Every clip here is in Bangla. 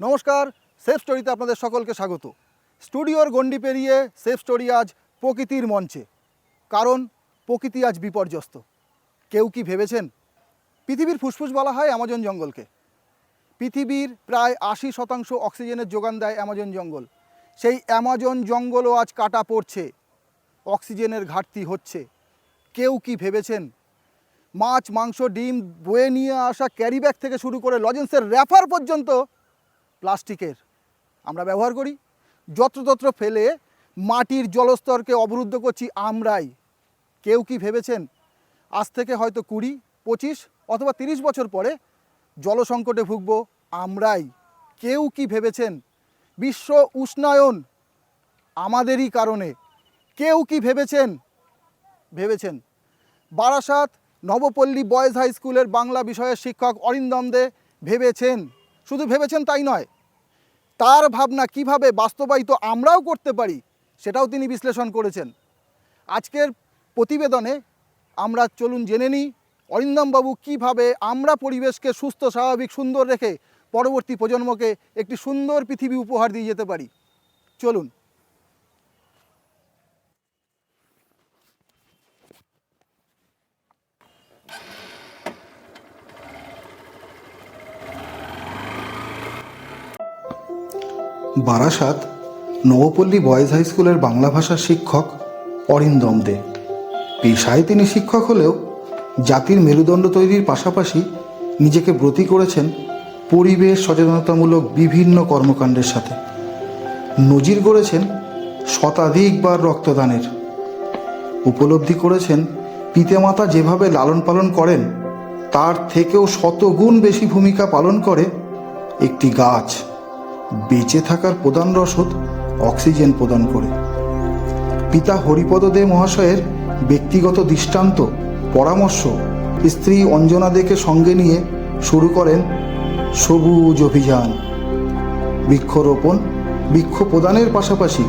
নমস্কার সেফ স্টোরিতে আপনাদের সকলকে স্বাগত। স্টুডিওর গণ্ডি পেরিয়ে সেফ স্টোরি আজ প্রকৃতির মঞ্চে। কারণ প্রকৃতি আজ বিপর্যস্ত। কেউ কি ভেবেছেন? পৃথিবীর ফুসফুস বলা হয় অ্যামাজন জঙ্গলকে। পৃথিবীর প্রায় আশি শতাংশ অক্সিজেনের যোগান দেয় অ্যামাজন জঙ্গল। সেই অ্যামাজন জঙ্গলও আজ কাটা পড়ছে। অক্সিজেনের ঘাটতি হচ্ছে। কেউ কি ভেবেছেন? মাছ, মাংস, ডিম, বয়ে নিয়ে আসা ক্যারিব্যাগ থেকে শুরু করে লজেন্সের র্যাফার পর্যন্ত প্লাস্টিকের আমরা ব্যবহার করি। যত্রতত্র ফেলে মাটির জলস্তরকে অবরুদ্ধ করছি আমরাই। কেউ কি ভেবেছেন আজ থেকে হয়তো কুড়ি, পঁচিশ অথবা তিরিশ বছর পরে জলসংকটে ভুগব আমরাই। কেউ কি ভেবেছেন? বিশ্ব উষ্ণায়ন আমাদেরই কারণে। কেউ কি ভেবেছেন? ভেবেছেন। বারাসাত নবপল্লী বয়েজ হাই স্কুলের বাংলা বিষয়ের শিক্ষক অরিন্দম দে ভেবেছেন। শুধু ভেবেছেন তাই নয়, তার ভাবনা কীভাবে বাস্তবায়িত আমরাও করতে পারি সেটাও তিনি বিশ্লেষণ করেছেন। আজকের প্রতিবেদনে আমরা চলুন জেনে নিই অরিন্দমবাবু কীভাবে আমরা পরিবেশকে সুস্থ, স্বাভাবিক, সুন্দর রেখে পরবর্তী প্রজন্মকে একটি সুন্দর পৃথিবী উপহার দিয়ে যেতে পারি। চলুন। বারাসাত, নবপল্লী বয়েজ হাই স্কুলের বাংলা ভাষার শিক্ষক অরিন্দম দে। পেশায় তিনি শিক্ষক হলেও জাতির মেরুদণ্ড তৈরির পাশাপাশি নিজেকে ব্রতী করেছেন পরিবেশ সচেতনতামূলক বিভিন্ন কর্মকাণ্ডের সাথে। নজির গড়েছেন শতাধিকবার রক্তদানের। উপলব্ধি করেছেন পিতামাতা যেভাবে লালন পালন করেন, তার থেকেও শতগুণ বেশি ভূমিকা পালন করে একটি গাছ। বেঁচে থাকার প্রধান রসদ অক্সিজেন প্রদান করে। পিতা হরিপদ দে মহাশয়ের ব্যক্তিগত দৃষ্টান্ত, পরামর্শ স্ত্রী অঞ্জনা দেকে সঙ্গে নিয়ে শুরু করেন সবুজ অভিযান। বৃক্ষরোপণ, বৃক্ষ প্রদানের পাশাপাশি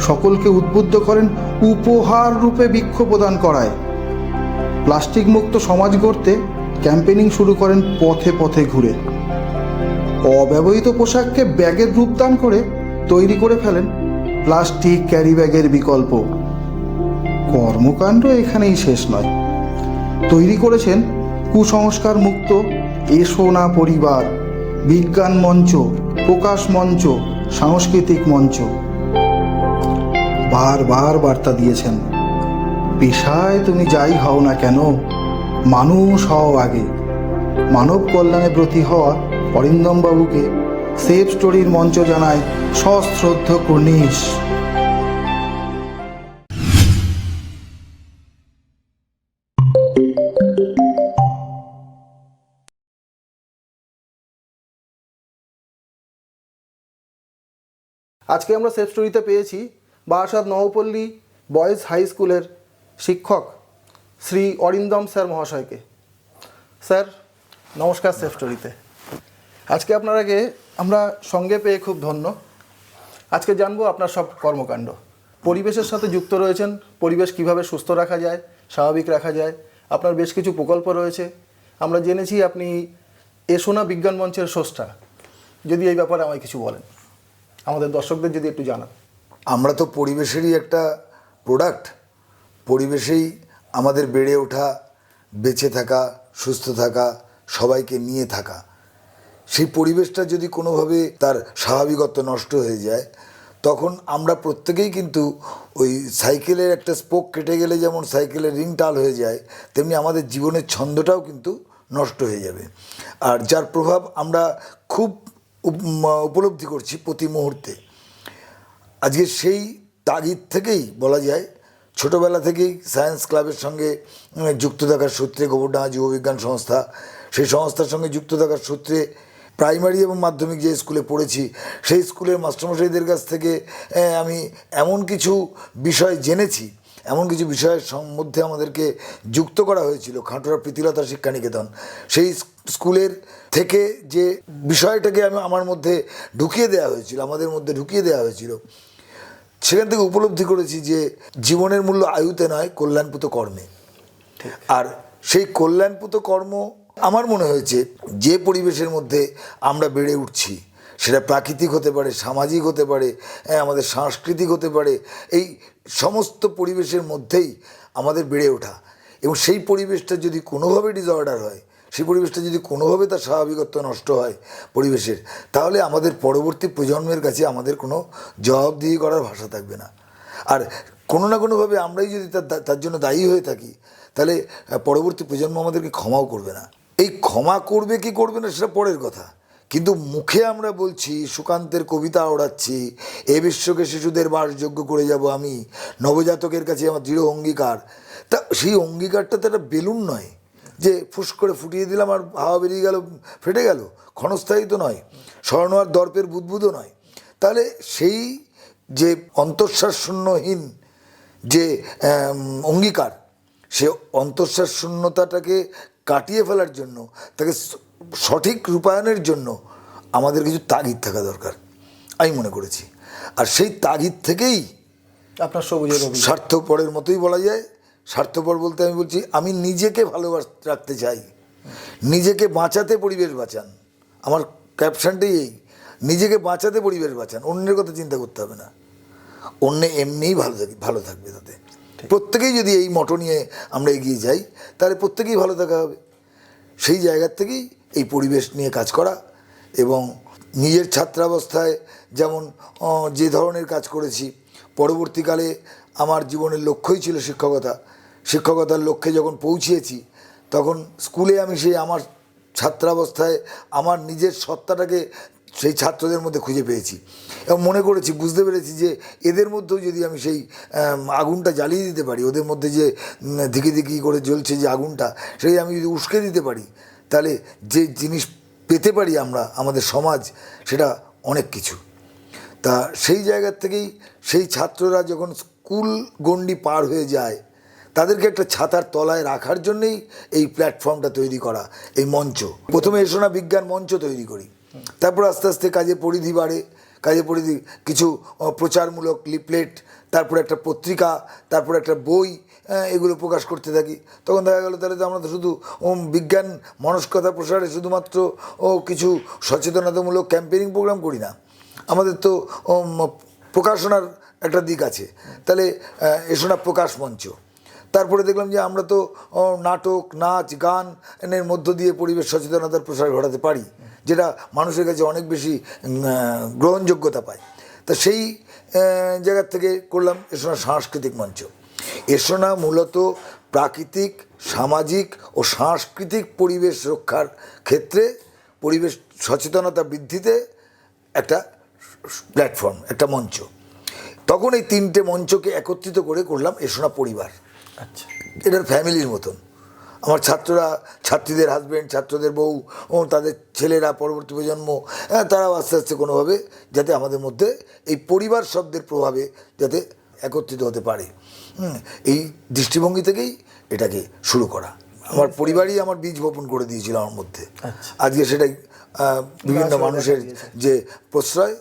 সকলকে উদ্বুদ্ধ করেন উপহার রূপে বৃক্ষ প্রদান করায়। প্লাস্টিক মুক্ত সমাজ গড়তে ক্যাম্পেনিং শুরু করেন পথে পথে ঘুরে। অব্যবহৃত পোশাককে ব্যাগের রূপদান করে তৈরি করে ফেলেন প্লাস্টিক ক্যারি ব্যাগের বিকল্প। কর্মকাণ্ড এখানেই শেষ নয়। তৈরি করেছেন কুসংস্কার মুক্ত এসো না পরিবার, বিজ্ঞান মঞ্চ, প্রকাশ মঞ্চ, সাংস্কৃতিক মঞ্চ। বারবার বার্তা দিয়েছেন, পেশায় তুমি যাই হও না কেন, মানুষ হও আগে। মানব কল্যাণে ব্রতী হওয়া অরিন্দম বাবুকে সেফ স্টোরির মঞ্চ জানায় সশ্রদ্ধ কর্নিশ। আজকে আমরা সেফ স্টোরিতে পেয়েছি বারাসাত নবপল্লী বয়েজ হাই স্কুলের শিক্ষক শ্রী অরিন্দম স্যার মহাশয়কে। স্যার, নমস্কার সেফ স্টোরিতে। আজকে আপনার আগে আমরা সঙ্গে পেয়ে খুব ধন্য। আজকে জানব আপনার সব কর্মকাণ্ড। পরিবেশের সাথে যুক্ত রয়েছেন, পরিবেশ কীভাবে সুস্থ রাখা যায়, স্বাভাবিক রাখা যায়, আপনার বেশ কিছু প্রকল্প রয়েছে। আমরা জেনেছি আপনি এসোনা বিজ্ঞান মঞ্চের স্রষ্টা। যদি এই ব্যাপারে আমায় কিছু বলেন, আমাদের দর্শকদের যদি একটু জানান। আমরা তো পরিবেশেরই একটা প্রোডাক্ট পরিবেশেই আমাদের বেড়ে ওঠা, বেঁচে থাকা, সুস্থ থাকা, সবাইকে নিয়ে থাকা। সেই পরিবেশটা যদি কোনোভাবে তার স্বাভাবিকত্ব নষ্ট হয়ে যায়, তখন আমরা প্রত্যেকেই কিন্তু ওই সাইকেলের একটা স্পোক কেটে গেলে যেমন সাইকেলের রিং টাল হয়ে যায়, তেমনি আমাদের জীবনের ছন্দটাও কিন্তু নষ্ট হয়ে যাবে। আর যার প্রভাব আমরা খুব উপ- উপলব্ধি করছি প্রতি মুহূর্তে। আজকে সেই তাগিদ থেকেই বলা যায়, ছোটোবেলা থেকেই সায়েন্স ক্লাবের সঙ্গে যুক্ত থাকার সূত্রে গোবরডাঙ্গা যুববিজ্ঞান সংস্থা, সেই সংস্থার সঙ্গে যুক্ত থাকার সূত্রে প্রাইমারি এবং মাধ্যমিক যে স্কুলে পড়েছি সেই স্কুলের মাস্টারমশাইদের কাছ থেকে আমি এমন কিছু বিষয় জেনেছি এমন কিছু বিষয়ের সম- মধ্যে আমাদেরকে যুক্ত করা হয়েছিল খাঁটুরা প্রীতিলতা শিক্ষানিকেতন। সেই স্কুলের থেকে যে বিষয়টাকে আমি আমার মধ্যে ঢুকিয়ে দেওয়া হয়েছিল আমাদের মধ্যে ঢুকিয়ে দেওয়া হয়েছিল সেখান থেকে উপলব্ধি করেছি যে জীবনের মূল্য আয়ুতে নয় কল্যাণপুত কর্মে। আর সেই কল্যাণপুত কর্ম আমার মনে হয়েছে যে পরিবেশের মধ্যে আমরা বেড়ে উঠছি সেটা প্রাকৃতিক হতে পারে সামাজিক হতে পারে হ্যাঁ, আমাদের সাংস্কৃতিক হতে পারে এই সমস্ত পরিবেশের মধ্যেই আমাদের বেড়ে ওঠা। এবং সেই পরিবেশটা যদি কোনোভাবে ডিসঅর্ডার হয় সেই পরিবেশটা যদি কোনোভাবে তার স্বাভাবিকত্ব নষ্ট হয় পরিবেশের তাহলে আমাদের পরবর্তী প্রজন্মের কাছে আমাদের কোনো জবাবদিহি করার ভাষা থাকবে না। আর কোনো না কোনোভাবে আমরাই যদি তার তার জন্য দায়ী হয়ে থাকি তাহলে পরবর্তী প্রজন্ম আমাদেরকে ক্ষমাও করবে না। এই ক্ষমা করবে কি করবে না সেটা পরের কথা। কিন্তু মুখে আমরা বলছি, সুকান্তের কবিতা ওড়াচ্ছি, এ বিশ্বকে শিশুদের বাসযোগ্য করে যাব আমি, নবজাতকের কাছে আমার দৃঢ় অঙ্গীকার। তা সেই অঙ্গীকারটা তো একটা বেলুন নয়, যে ফুস করে ফুটিয়ে দিলাম আর হাওয়া বেরিয়ে গেল, ফেটে গেল। ক্ষণস্থায়ী তো নয়, স্বর্ণ আর দর্পের বুদবুদও নয়। তাহলে সেই যে অন্তঃশ্বাস শূন্যহীন যে অঙ্গীকার, সে অন্তঃশ্বাস শূন্যতাটাকে কাটিয়ে ফেলার জন্য তাকে সঠিক রূপায়ণের জন্য আমাদের কিছু তাগিদ থাকা দরকার আমি মনে করেছি। আর সেই তাগিদ থেকেই আপনার সবুজের স্বার্থপরের মতোই বলা যায়। স্বার্থপর বলতে আমি বলছি আমি নিজেকে ভালোবাস রাখতে চাই। নিজেকে বাঁচাতে পরিবেশ বাঁচান। আমার ক্যাপশনটাই এই নিজেকে বাঁচাতে পরিবেশ বাঁচান। অন্যের কথা চিন্তা করতে হবে না। অন্য এমনিই ভালো থাকি ভালো থাকবে তাতে। প্রত্যেকেই যদি এই মটো নিয়ে আমরা এগিয়ে যাই, তাহলে প্রত্যেকেই ভালো থাকা হবে। সেই জায়গার থেকেই এই পরিবেশ নিয়ে কাজ করা এবং নিজের ছাত্রাবস্থায় যেমন যে ধরনের কাজ করেছি, পরবর্তীকালে আমার জীবনের লক্ষ্যই ছিল শিক্ষকতা। শিক্ষকতার লক্ষ্যে যখন পৌঁছিয়েছি, তখন স্কুলে আমি সেই আমার ছাত্রাবস্থায়, আমার নিজের সত্তাটাকে সেই ছাত্রদের মধ্যে খুঁজে পেয়েছি। এবং মনে করেছি, বুঝতে পেরেছি যে এদের মধ্যেও যদি আমি সেই আগুনটা জ্বালিয়ে দিতে পারি, ওদের মধ্যে যে ধিকি ধিকি করে জ্বলছে যে আগুনটা, সেই আমি যদি উস্কে দিতে পারি, তাহলে যে জিনিস পেতে পারি আমরা, আমাদের সমাজ, সেটা অনেক কিছু। তা সেই জায়গার থেকেই সেই ছাত্ররা যখন স্কুল গণ্ডি পার হয়ে যায়, তাদেরকে একটা ছাতার তলায় রাখার জন্যেই এই প্ল্যাটফর্মটা তৈরি করা, এই মঞ্চ। প্রথমে এসো না বিজ্ঞান মঞ্চ তৈরি করি। তারপর আস্তে আস্তে কাজে পরিধি বাড়ে কাজে পরিধি কিছু প্রচারমূলক লিপলেট তারপর একটা পত্রিকা তারপর একটা বই এগুলো প্রকাশ করতে থাকি। তখন দেখা গেল তাহলে তো আমরা তো শুধু বিজ্ঞান মনস্কতা প্রসারে শুধুমাত্র ও কিছু সচেতনতামূলক ক্যাম্পেইনিং প্রোগ্রাম করি না। আমাদের তো প্রকাশনার একটা দিক আছে। তাহলে আহ, এসো না প্রকাশ মঞ্চ। তারপরে দেখলাম যে আমরা তো নাটক নাচ গান এর মধ্য দিয়ে পরিবেশ সচেতনতার প্রসার ঘটাতে পারি। যেটা মানুষের কাছে অনেক বেশি গ্রহণযোগ্যতা পায়। তা সেই জায়গার থেকে করলাম এসোনা সাংস্কৃতিক মঞ্চ। এসোনা মূলত প্রাকৃতিক সামাজিক ও সাংস্কৃতিক পরিবেশ রক্ষার ক্ষেত্রে পরিবেশ সচেতনতা বৃদ্ধিতে একটা প্ল্যাটফর্ম একটা মঞ্চ। তখন এই তিনটে মঞ্চকে একত্রিত করে করলাম এসোনা পরিবার। আচ্ছা। এটার ফ্যামিলির মতন। আমার ছাত্ররা ছাত্রীদের হাজব্যান্ড ছাত্রদের বউ ও তাদের ছেলেরা পরবর্তী প্রজন্ম হ্যাঁ তারাও আস্তে আস্তে কোনোভাবে যাতে আমাদের মধ্যে এই পরিবার শব্দের প্রভাবে যাতে একত্রিত হতে পারে। এই দৃষ্টিভঙ্গি থেকেই এটাকে শুরু করা। আমার পরিবারই আমার বীজ বপন করে দিয়েছিল আমার মধ্যে। আচ্ছা। আজকে সেটাই বিভিন্ন মানুষের যে প্রশ্রয়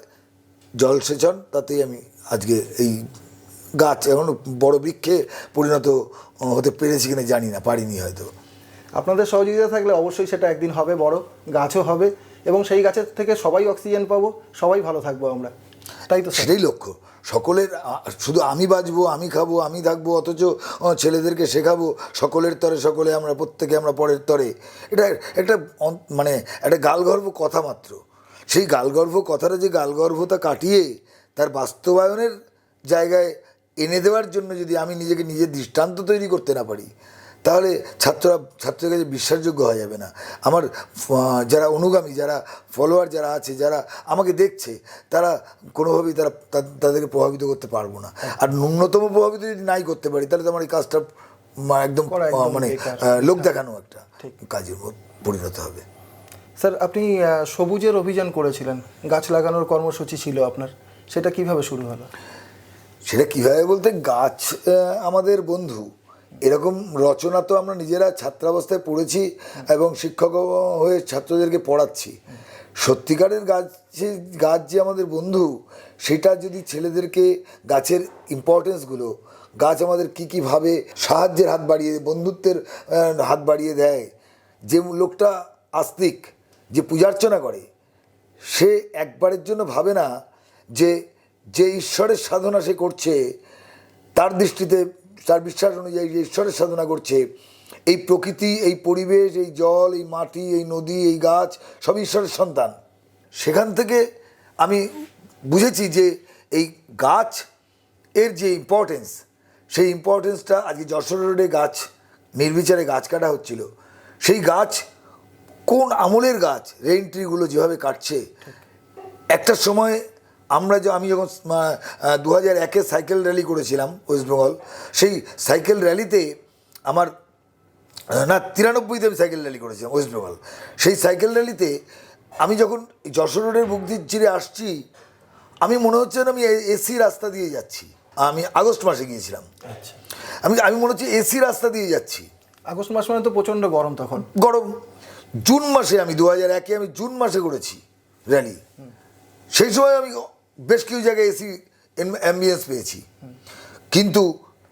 জলসেচন তাতেই আমি আজকে এই গাছ এখন বড় বৃক্ষে পরিণত হতে পেরেছি কিনা জানি না পারিনি হয়তো। আপনাদের সহযোগিতা থাকলে অবশ্যই সেটা একদিন হবে বড় গাছও হবে এবং সেই গাছের থেকে সবাই অক্সিজেন পাবো সবাই ভালো থাকব আমরা। তাই তো সেটাই লক্ষ্য। সকলের শুধু আমি বাঁচবো আমি খাব আমি থাকব অথচ ছেলেদেরকে শেখাবো সকলের তরে সকলে আমরা প্রত্যেকে আমরা পরের তরে। এটা একটা মানে একটা গালগর্ভ কথা মাত্র। সেই গালগর্ভ কথাটা যে গালগর্ভতা কাটিয়ে তার বাস্তবায়নের জায়গায় এনে দেওয়ার জন্য যদি আমি নিজেকে নিজের দৃষ্টান্ত তৈরি করতে না পারি তাহলে ছাত্ররা ছাত্রের কাছে বিশ্বাসযোগ্য হয়ে যাবে না। আমার যারা অনুগামী যারা ফলোয়ার যারা আছে যারা আমাকে দেখছে তারা কোনোভাবেই তারা তাদেরকে প্রভাবিত করতে পারব না। আর ন্যূনতম প্রভাবিত যদি নাই করতে পারি তাহলে তো আমার এই কাজটা একদম মানে লোক দেখানো একটা ঠিক। কাজের পরিণত হবে। স্যার আপনি সবুজের অভিযান করেছিলেন। গাছ লাগানোর কর্মসূচি ছিল আপনার। সেটা কীভাবে শুরু হলো? সেটা কীভাবে বলতে গাছ আমাদের বন্ধু। এরকম রচনা তো আমরা নিজেরা ছাত্রাবস্থায় পড়েছি এবং শিক্ষক হয়ে ছাত্রদেরকে পড়াচ্ছি। সত্যিকারের গাছ গাছ যে আমাদের বন্ধু, সেটা যদি ছেলেদেরকে গাছের ইম্পর্টেন্সগুলো গাছ আমাদের কী কীভাবে সাহায্যের হাত বাড়িয়ে, বন্ধুত্বের হাত বাড়িয়ে দেয়, যে লোকটা আস্তিক, যে পূজার্চনা করে, সে একবারের জন্য ভাবে না যে যে ঈশ্বরের সাধনা সে করছে, তার দৃষ্টিতে, তার বিশ্বাস অনুযায়ী যে ঈশ্বরের সাধনা করছে, এই প্রকৃতি, এই পরিবেশ, এই জল, এই মাটি, এই নদী, এই গাছ সব ঈশ্বরের সন্তান। সেখান থেকে আমি বুঝেছি যে এই গাছ এর যে ইম্পর্টেন্স সেই ইম্পর্টেন্সটা আজকে যশোর রোডে গাছ, নির্বিচারে গাছ কাটা হচ্ছিল। সেই গাছ কোন আমলের গাছ রেইন ট্রিগুলো যেভাবে কাটছে, একটা সময় আমরা যে আমি যখন দু হাজার একে সাইকেল র্যালি করেছিলাম ওয়েস্টবেঙ্গল সেই সাইকেল র্যালিতে আমার না তিরানব্বইতে আমি সাইকেল র্যালি করেছিলাম ওয়েস্টবেঙ্গল সেই সাইকেল র্যালিতে আমি যখন যশোর রোডের বুক দিয়ে চিরে আসছি আমি মনে হচ্ছে আমি এসি রাস্তা দিয়ে যাচ্ছি। আমি আগস্ট মাসে গিয়েছিলাম। আচ্ছা। আমি আমি মনে হচ্ছে এসি রাস্তা দিয়ে যাচ্ছি। আগস্ট মাস মানে তো প্রচণ্ড গরম তখন। গরম। জুন মাসে আমি দু হাজার একে আমি জুন মাসে করেছি র্যালি। সেই সময় আমি বেশ কিছু জায়গায় এসি অ্যাম্বিয়েন্স পেয়েছি। কিন্তু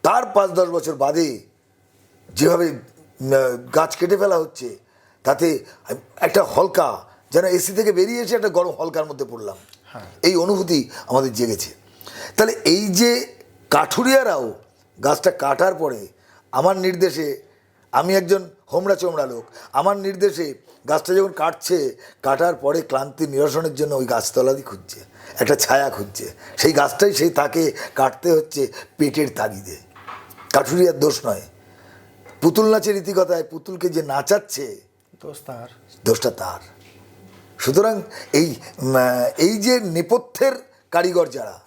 তার পাঁচ দশ বছর বাদে যেভাবে গাছ কেটে ফেলা হচ্ছে তাতে একটা হলকা যেন এসি থেকে বেরিয়ে এসে একটা গরম হলকার মধ্যে পড়লাম। এই অনুভূতি আমাদের জেগেছে। তাহলে এই যে কাঠুরিয়ারাও গাছটা কাটার পরে আমার নির্দেশে আমি একজন হোমরা চোমরা লোক আমার নির্দেশে গাছটা যখন কাটছে কাটার পরে ক্লান্তি নিরসনের জন্য ওই গাছতলাদি খুঁজছে একটা ছায়া খুঁজছে। সেই গাছটাই সেই তাকে কাটতে হচ্ছে পেটের তাগিদে। কাঠুরিয়ার দোষ নয়। পুতুল নাচের রীতিকথায় পুতুলকে যে নাচাচ্ছে দোষ তার। দোষটা তার। সুতরাং এই এই যে নেপথ্যের কারিগর যারা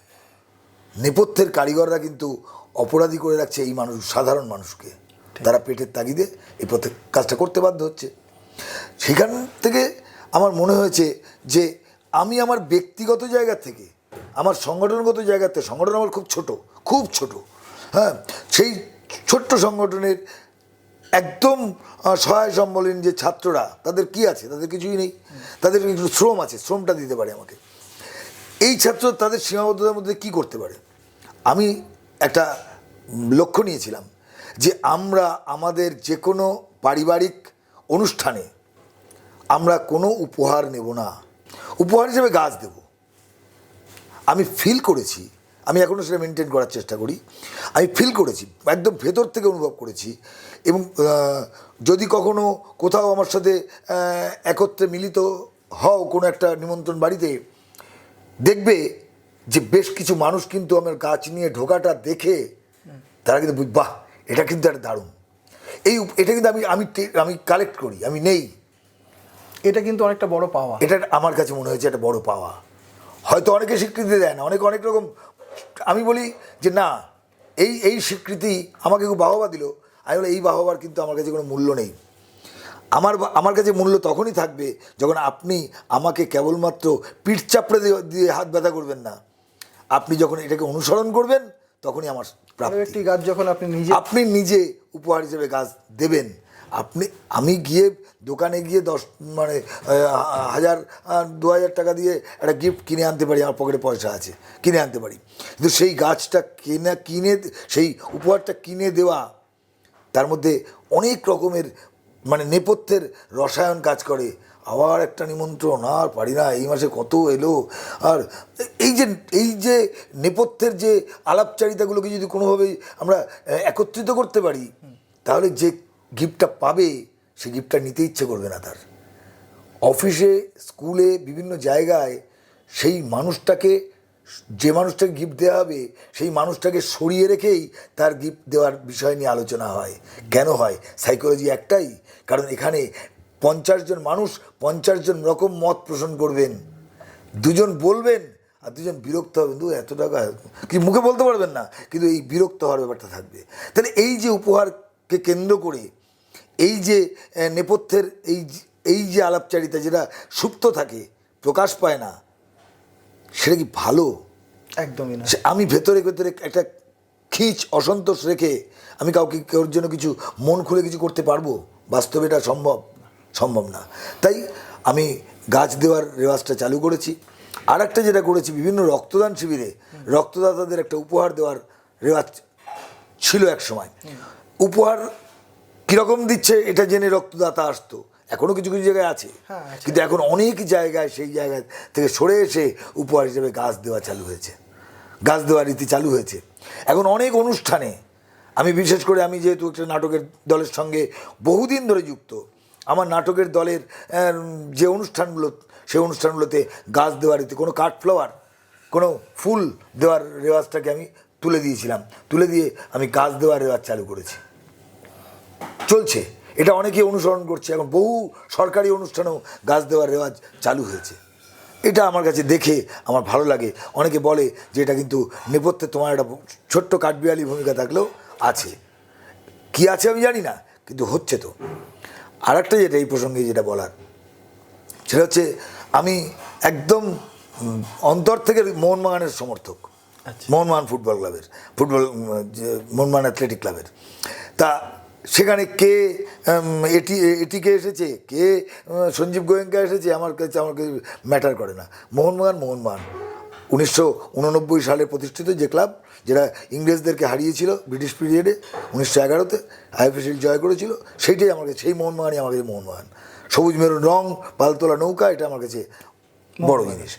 নেপথ্যের কারিগররা কিন্তু অপরাধী করে রাখছে এই মানুষ সাধারণ মানুষকে। তারা পেটের তাগিদে এই পথে কাজটা করতে বাধ্য হচ্ছে। সেখান থেকে আমার মনে হয়েছে যে আমি আমার ব্যক্তিগত জায়গা থেকে, আমার সংগঠনগত জায়গাতে, সংগঠন আমার খুব ছোট খুব ছোট হ্যাঁ সেই ছোট্ট সংগঠনের একদম সহায় সম্বলীন যে ছাত্ররা, তাদের কি আছে? তাদের কিছুই নেই। তাদের একটু শ্রম আছে, শ্রমটা দিতে পারে আমাকে। এই ছাত্র তাদের সীমাবদ্ধতার মধ্যে কি করতে পারে? আমি একটা লক্ষ্য নিয়েছিলাম যে আমরা আমাদের যে কোনো পারিবারিক অনুষ্ঠানে আমরা কোনো উপহার নেব না। উপহার হিসেবে গাছ দেব। আমি ফিল করেছি, আমি এখনও সেটা মেনটেন করার চেষ্টা করি। আমি ফিল করেছি, একদম ভেতর থেকে অনুভব করেছি এবং যদি কখনো কোথাও আমার সাথে একত্রে মিলিত হও কোনো একটা নিমন্ত্রণ বাড়িতে, দেখবে যে বেশ কিছু মানুষ কিন্তু আমার গাছ নিয়ে ঢোকাটা দেখে তারা কিন্তু বাহ, এটা কিন্তু একটা দারুণ। এই এটা কিন্তু আমি আমি আমি কালেক্ট করি, আমি নেই। এটা কিন্তু অনেকটা বড় পাওয়া। এটা আমার কাছে মনে হয়েছে একটা বড় পাওয়া। হয়তো অনেকে স্বীকৃতি দেয় না অনেকে অনেক রকম আমি বলি যে না এই এই স্বীকৃতি আমাকে খুব বাহবা দিল আমি বলি এই বাহবার কিন্তু আমার কাছে কোনো মূল্য নেই। আমার আমার কাছে মূল্য তখনই থাকবে যখন আপনি আমাকে কেবলমাত্র পিঠ চাপড়ে দিয়ে- হাত ব্যথা করবেন না। আপনি যখন এটাকে অনুসরণ করবেন তখনই আমার একটি গাছ যখন আপনি নিজে আপনি নিজে উপহার হিসেবে গাছ দেবেন আপনি, আমি গিয়ে দোকানে গিয়ে দশ মানে হাজার দু হাজার টাকা দিয়ে একটা গিফট কিনে আনতে পারি, আমার পকেটে পয়সা আছে, কিনে আনতে পারি। কিন্তু সেই গাছটা কেনা, কিনে, সেই উপহারটা কিনে দেওয়া, তার মধ্যে অনেক রকমের মানে নেপথ্যের রসায়ন কাজ করে। আবার একটা নিমন্ত্রণ, আর পারি না, এই মাসে কত এলো, আর এই যে এই যে নেপথ্যের যে আলাপচারিতাগুলোকে যদি কোনোভাবেই আমরা একত্রিত করতে পারি, তাহলে যে গিফটটা পাবে, সে গিফটটা নিতে ইচ্ছে করবে না তার। অফিসে, স্কুলে, বিভিন্ন জায়গায় সেই মানুষটাকে, যে মানুষটাকে গিফট দেওয়া হবে, সেই মানুষটাকে সরিয়ে রেখেই তার গিফট দেওয়ার বিষয় নিয়ে আলোচনা হয়। কেন হয়? সাইকোলজি একটাই। কারণ এখানে পঞ্চাশ জন মানুষ পঞ্চাশ জন রকম মত পোষণ করবেন। দুজন বলবেন আর দুজন বিরক্ত হবেন। দু, এত টাকা, কি মুখে বলতে পারবেন না, কিন্তু এই বিরক্ত হওয়ার ব্যাপারটা থাকবে। তাহলে এই যে উপহারকে কেন্দ্র করে এই যে নেপথ্যের এই এই যে আলাপচারিতা যেটা সুপ্ত থাকে প্রকাশ পায় না সেটা কি ভালো? একদমই না। আমি ভেতরে ভেতরে একটা খিচ অসন্তোষ রেখে আমি কাউকে কেউর জন্য কিছু মন খুলে কিছু করতে পারব? বাস্তবে এটা সম্ভব? সম্ভব না। তাই আমি গাছ দেওয়ার রেওয়াজটা চালু করেছি। আর একটা যেটা করেছি বিভিন্ন রক্তদান শিবিরে রক্তদাতাদের একটা উপহার দেওয়ার রেওয়াজ ছিল এক সময়। উপহার কীরকম দিচ্ছে এটা জেনে রক্তদাতা আসতো। এখনও কিছু কিছু জায়গায় আছে। হ্যাঁ, কিন্তু এখন অনেক জায়গায় সেই জায়গা থেকে সরে এসে উপহার হিসেবে গাছ দেওয়া চালু হয়েছে। গাছ দেওয়ার রীতি চালু হয়েছে। এখন অনেক অনুষ্ঠানে আমি বিশেষ করে আমি যেহেতু একটা নাটকের দলের সঙ্গে বহুদিন ধরে যুক্ত আমার নাটকের দলের যে অনুষ্ঠানগুলো সেই অনুষ্ঠানগুলোতে গাছ দেওয়ার রীতি কোনো কাঠ ফ্লাওয়ার কোনো ফুল দেওয়ার রেওয়াজটাকে আমি তুলে দিয়েছিলাম। তুলে দিয়ে আমি গাছ দেওয়ার রেওয়াজ চালু করেছি। চলছে। এটা অনেকে অনুসরণ করছে। এখন বহু সরকারি অনুষ্ঠানেও গাছ দেওয়ার রেওয়াজ চালু হয়েছে। এটা আমার কাছে দেখে আমার ভালো লাগে। অনেকে বলে যে এটা কিন্তু নেপথ্যে তোমার একটা ছোট্ট কাঠবিড়ালি ভূমিকা থাকলেও আছে। কি আছে আমি জানি না কিন্তু হচ্ছে তো। আর একটা যেটা এই প্রসঙ্গে যেটা বলার সেটা হচ্ছে আমি একদম অন্তর থেকে মোহনবাগানের সমর্থক। আচ্ছা। মোহনবাগান ফুটবল ক্লাবের ফুটবল মোহনবাগান অ্যাথলেটিক ক্লাবের। তা সেখানে কে এটি এটিকে এসেছে? কে সঞ্জীব গোয়েঙ্কা এসেছে? আমার কাছে আমার কাছে ম্যাটার করে না। মোহনবাগান মোহনবাগান উনিশশো উননব্বই সালে প্রতিষ্ঠিত যে ক্লাব যেটা ইংরেজদেরকে হারিয়েছিল ব্রিটিশ পিরিয়ডে উনিশশো এগারোতে আইএফএসিল জয় করেছিল সেইটাই আমার কাছে সেই মোহনবাগানই আমার কাছে মোহনবাগান সবুজ মেরুন রং পালতোলা নৌকা এটা আমার কাছে বড় জিনিস।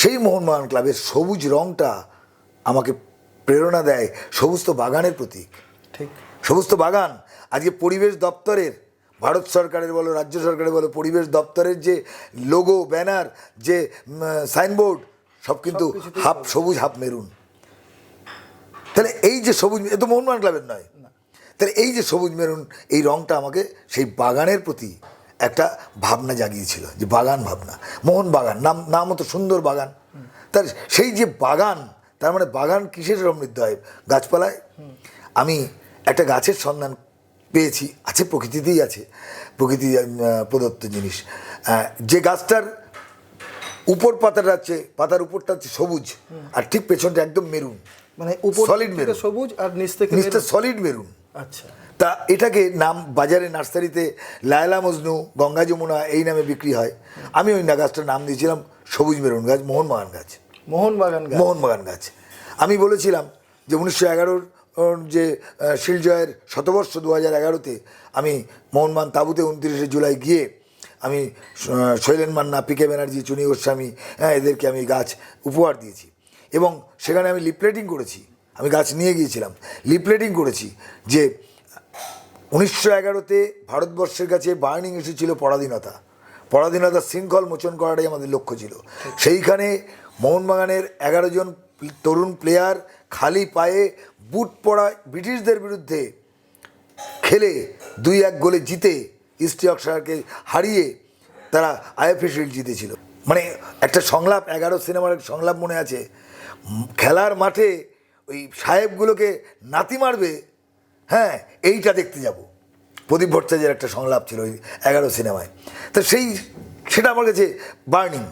সেই মোহনবাগান ক্লাবের সবুজ রংটা আমাকে প্রেরণা দেয় সবুজ তো বাগানের প্রতীক। ঠিক। সবুজ তো বাগান। আজকে পরিবেশ দপ্তরের ভারত সরকারের বলো রাজ্য সরকারের বলো পরিবেশ দপ্তরের যে লোগো ব্যানার যে সাইনবোর্ড সব কিন্তু হাফ সবুজ হাফ মেরুন। তাহলে এই যে সবুজ এ তো মোহনবাগান ক্লাবের নয়। তাহলে এই যে সবুজ মেরুন এই রংটা আমাকে সেই বাগানের প্রতি একটা ভাবনা জাগিয়েছিল যে বাগান ভাবনা। মোহন বাগান নাম নাম তো সুন্দর বাগান। তার সেই যে বাগান তার মানে বাগান কিসের সমৃদ্ধ হয়? গাছপালায়? আমি একটা গাছের সন্ধান পেয়েছি আছে প্রকৃতিতেই আছে প্রকৃতি প্রদত্ত জিনিস। যে গাছটার উপর পাতাটা হচ্ছে পাতার উপরটা হচ্ছে সবুজ আর ঠিক পেছনটা একদম মেরুন মানে উপর থেকে মেরুন। সবুজ আর নিচ থেকে নিচটা সলিড মেরুন। আচ্ছা। তা এটাকে নাম বাজারে নার্সারিতে লায়লা মজনু গঙ্গা যমুনা এই নামে বিক্রি হয়। আমি ওই না গাছটার নাম দিয়েছিলাম সবুজ মেরুন গাছ মোহনবাগান গাছ। মোহনবাগান মোহনবাগান গাছ। আমি বলেছিলাম যে উনিশশো এগারোর যে শিলজয়ের শতবর্ষ দু হাজার এগারোতে আমি মোহনবাগান তাঁবুতে উনত্রিশে জুলাই গিয়ে আমি শৈলেন মান্না পি কে ব্যানার্জি চুনি গোস্বামী হ্যাঁ এদেরকে আমি গাছ উপহার দিয়েছি। এবং সেখানে আমি লিপলেটিং করেছি। আমি গাছ নিয়ে গিয়েছিলাম। লিপলেটিং করেছি যে উনিশশো এগারোতে ভারতবর্ষের কাছে বার্নিং ইস্যু ছিল পরাধীনতা। পরাধীনতার শৃঙ্খল মোচন করাটাই আমাদের লক্ষ্য ছিল। সেইখানে মোহনবাগানের এগারো জন তরুণ প্লেয়ার খালি পায়ে বুট পরা ব্রিটিশদের বিরুদ্ধে খেলে দুই এক গোলে জিতে ইস্ট ইয়র্কশায়ারকে হারিয়ে তারা আইএফএ শিল্ড জিতেছিল। মানে একটা সংলাপ, এগারো সিনেমার সংলাপ মনে আছে। খেলার মাঠে ওই সাহেবগুলোকে নাতি মারবে হ্যাঁ এইটা দেখতে যাব। প্রদীপ ভট্টাচার্যের একটা সংলাপ ছিল ওই এগারো সিনেমায়। তো সেই, সেটা আমার কাছে বার্নিং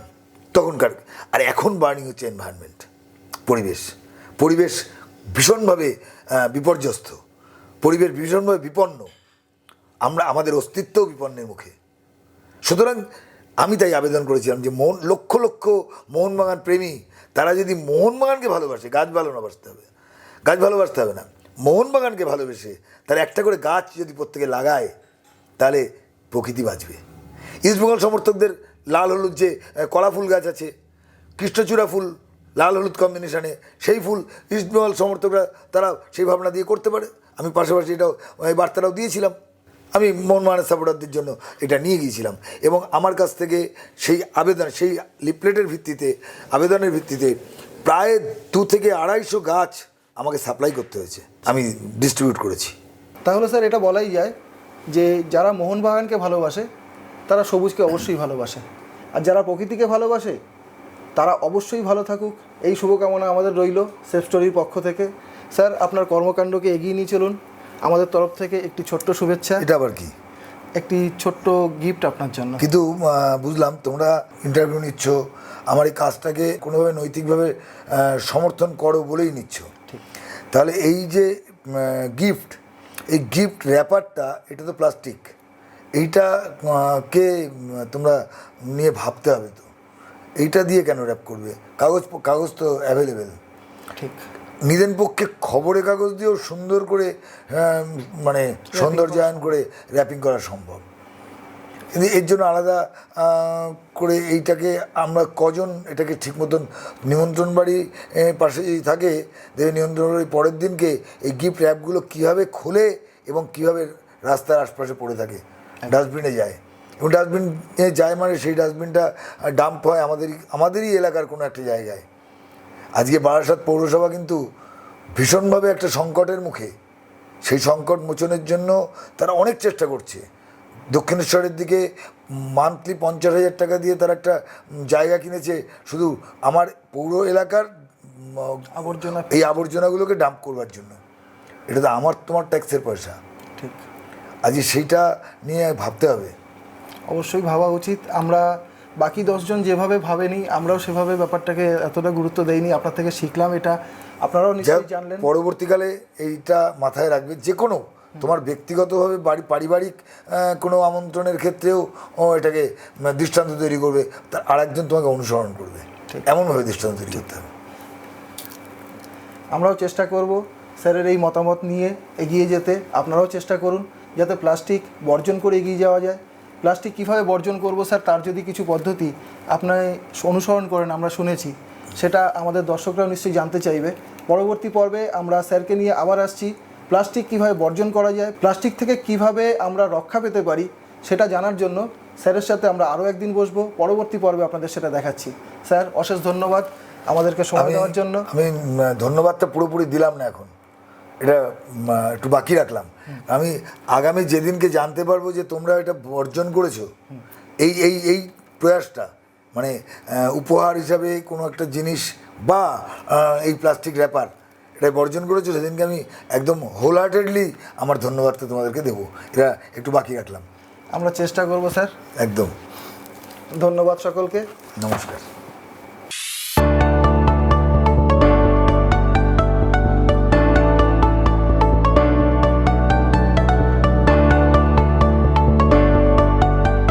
তখনকার। আর এখন বার্নিং হচ্ছে এনভায়রনমেন্ট পরিবেশ। পরিবেশ ভীষণভাবে বিপর্যস্ত। পরিবেশ ভীষণভাবে বিপন্ন। আমরা, আমাদের অস্তিত্বও বিপন্নের মুখে। সুতরাং আমি তাই আবেদন করেছিলাম যে মোহন লক্ষ লক্ষ মোহনবাগান প্রেমী, তারা যদি মোহনবাগানকে ভালোবাসে, গাছ ভালোবাসতে হবে। গাছ ভালোবাসতে হবে না। মোহনবাগানকে ভালোবেসে তারা একটা করে গাছ যদি প্রত্যেকে লাগায়, তাহলে প্রকৃতি বাঁচবে। ইস্টবেঙ্গল সমর্থকদের লাল হলুদ যে কলা ফুল গাছ আছে, কৃষ্ণচূড়া ফুল লাল হলুদ কম্বিনেশানে সেই ফুল ইস্টবেঙ্গল সমর্থকরা তারা সেই ভাবনা দিয়ে করতে পারে। আমি পাশাপাশি এটাও, এই বার্তাটাও দিয়েছিলাম। আমি মোহনবাগানের সাপোর্টারদের জন্য এটা নিয়ে গিয়েছিলাম। এবং আমার কাছ থেকে সেই আবেদন, সেই লিপলেটের ভিত্তিতে, আবেদনের ভিত্তিতে প্রায় দু থেকে আড়াইশো গাছ আমাকে সাপ্লাই করতে হয়েছে। আমি ডিস্ট্রিবিউট করেছি। তাহলে স্যার, এটা বলাই যায় যে যারা মোহনবাগানকে ভালোবাসে, তারা সবুজকে অবশ্যই ভালোবাসে। আর যারা প্রকৃতিকে ভালোবাসে তারা অবশ্যই ভালো থাকুক। এই শুভকামনা আমাদের রইল সেফ স্টোরির পক্ষ থেকে। স্যার আপনার কর্মকাণ্ডকে এগিয়ে নিয়ে চলুন। আমাদের তরফ থেকে একটি ছোট্ট শুভেচ্ছা। এটা আবার কি? একটি ছোট্ট গিফট আপনার জন্য। কিন্তু বুঝলাম তোমরা ইন্টারভিউ নিচ্ছ। আমার এই কাজটাকে কোনোভাবে নৈতিকভাবে সমর্থন করো বলেই নিচ্ছ। তাহলে এই যে গিফট এই গিফট র্যাপারটা এটা তো প্লাস্টিক এইটা কে তোমরা নিয়ে ভাবতে হবে তো? এইটা দিয়ে কেন র্যাপ করবে? কাগজ কাগজ তো অ্যাভেলেবেল ঠিক। নিদেন পক্ষে খবরের কাগজ দিয়েও সুন্দর করে মানে সৌন্দর্যায়ন করে র্যাপিং করা সম্ভব। কিন্তু এর জন্য আলাদা করে এইটাকে আমরা কজন এটাকে ঠিক মতন নিমন্ত্রণ বাড়ি পাশে যদি থাকে দেখবে নিমন্ত্রণ বাড়ির পরের দিনকে এই গিফট র্যাপগুলো কীভাবে খোলে এবং কীভাবে রাস্তার আশপাশে পড়ে থাকে ডাস্টবিনে যায়। ডাস্টবিনে যায় মানে সেই ডাস্টবিনটা ডাম্প হয় আমাদেরই আমাদেরই এলাকার কোনো একটা জায়গায়। আজকে বারাসাত পৌরসভা কিন্তু ভীষণভাবে একটা সংকটের মুখে। সেই সংকট মোচনের জন্য তারা অনেক চেষ্টা করছে। দক্ষিণেশ্বরের দিকে মান্থলি পঞ্চাশ হাজার টাকা দিয়ে তারা একটা জায়গা কিনেছে। শুধু আমার পৌর এলাকার আবর্জনা। এই আবর্জনাগুলোকে ডাম্প করবার জন্য। এটা তো আমার তোমার ট্যাক্সের পয়সা। ঠিক। আজকে সেইটা নিয়ে ভাবতে হবে। অবশ্যই ভাবা উচিত। আমরা বাকি দশজন যেভাবে ভাবেনি আমরাও সেভাবে ব্যাপারটাকে এতটা গুরুত্ব দেইনি। আপনার থেকে শিখলাম এটা। আপনারাও যাই নিশ্চয়ই জানলেন। পরবর্তীকালে এইটা মাথায় রাখবে যে কোনো তোমার ব্যক্তিগতভাবে বাড়ি পারিবারিক কোনো আমন্ত্রণের ক্ষেত্রেও ও এটাকে দৃষ্টান্ত তৈরি করবে তার আরেকজন তোমাকে অনুসরণ করবে। এমনভাবে দৃষ্টান্ত তৈরি করতে হবে। আমরাও চেষ্টা করব স্যারের এই মতামত নিয়ে এগিয়ে যেতে। আপনারাও চেষ্টা করুন যাতে প্লাস্টিক বর্জন করে এগিয়ে যাওয়া যায়। প্লাস্টিক কীভাবে বর্জন করব স্যার তার যদি কিছু পদ্ধতি আপনার অনুসরণ করেন আমরা শুনেছি সেটা আমাদের দর্শকরাও নিশ্চয়ই জানতে চাইবে। পরবর্তী পর্বে আমরা স্যারকে নিয়ে আবার আসছি প্লাস্টিক কীভাবে বর্জন করা যায় প্লাস্টিক থেকে কীভাবে আমরা রক্ষা পেতে পারি সেটা জানার জন্য স্যারের সাথে আমরা আরও একদিন বসবো পরবর্তী পর্বে আপনাদের সেটা দেখাচ্ছি। স্যার অশেষ ধন্যবাদ আমাদেরকে সময় দেওয়ার জন্য। আমি ধন্যবাদটা পুরোপুরি দিলাম না এখন। এটা একটু বাকি রাখলাম। আমি আগামী যেদিনকে জানতে পারব যে তোমরা এটা বর্জন করেছ এই এই এই প্রয়াসটা মানে উপহার হিসাবে কোনো একটা জিনিস বা এই প্লাস্টিক র্যাপার এটা বর্জন করেছ সেদিনকে আমি একদম হোল হার্টেডলি আমার ধন্যবাদটা তোমাদেরকে দেবো। এটা একটু বাকি রাখলাম। আমরা চেষ্টা করব স্যার। একদম। ধন্যবাদ সকলকে। নমস্কার।